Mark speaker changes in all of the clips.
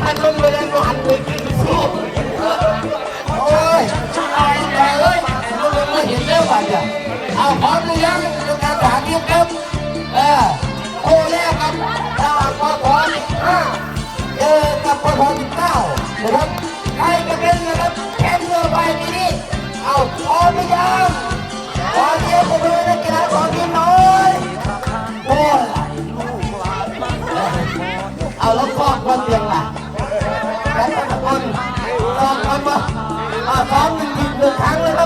Speaker 1: ท่านต้องไปเลยนหันไปกินสู้โอ้ยตา
Speaker 2: ยเลยเราไม่เห็นแล้วว่ะจ้ะเอาพร้อมหรือยังดูการถามยิ้มครับเออโอ้แรกครับตาปอทอนห้เออกับปอทอนเก้านะครับใครจะเป็นนะครับแข่งเรือไปทีนี้เอาพร้อมหรือยัง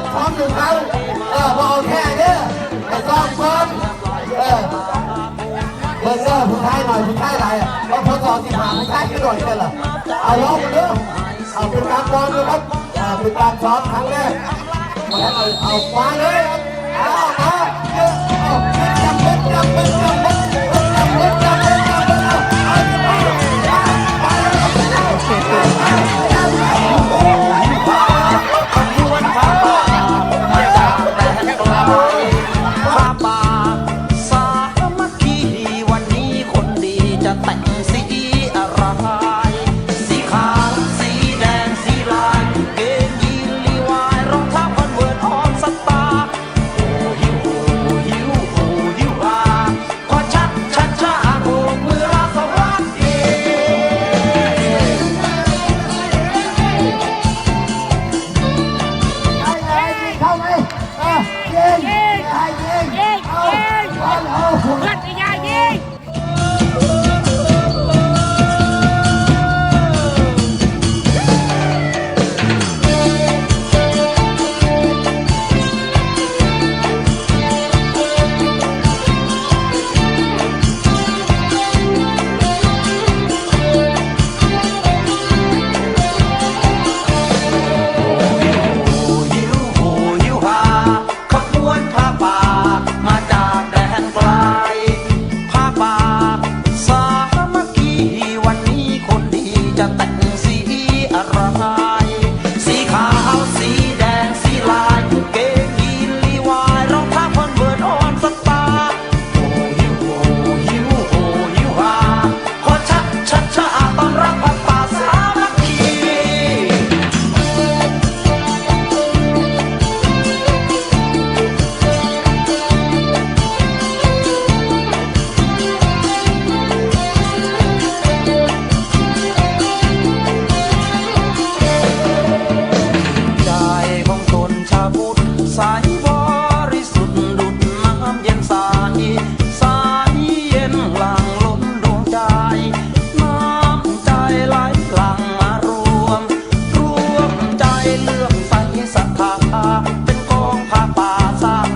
Speaker 2: บพร้อมหนึ่งครั้งเออบอกแค่เด้อไอ้กองพร้อมเออเบิ่งเด้อผู้ชายหน่อยผู้ชายหลายเอาพอสองสิหาผู้ชายกันหน่อยกันเหรอเอาลองเด้อเอาเป็นการพร้อมนะครับอาเป็นการซ้อมครั้งแรกมา
Speaker 1: แล้วเอาเอาคว้า
Speaker 2: เลย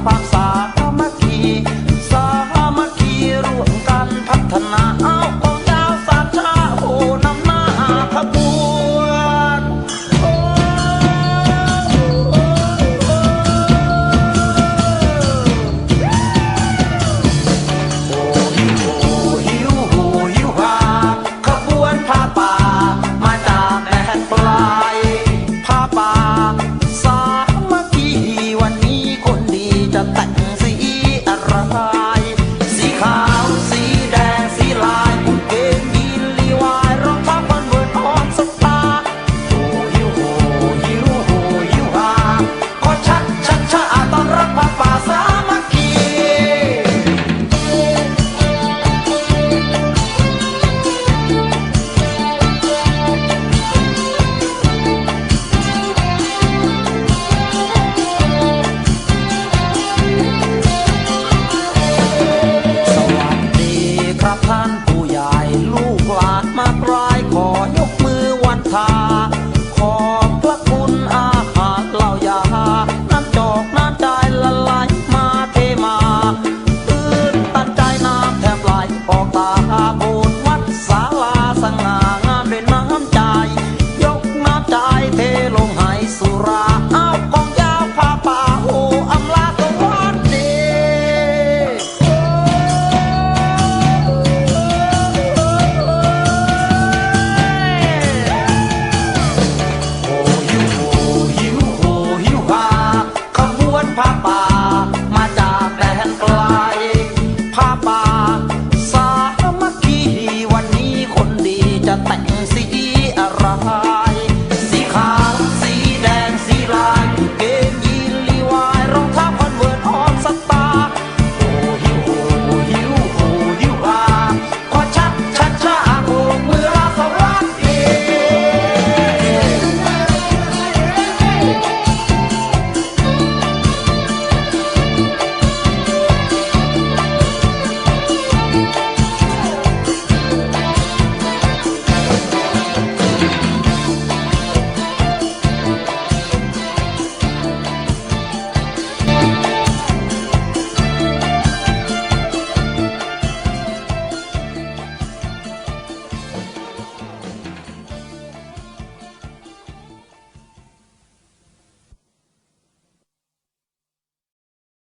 Speaker 1: pam pam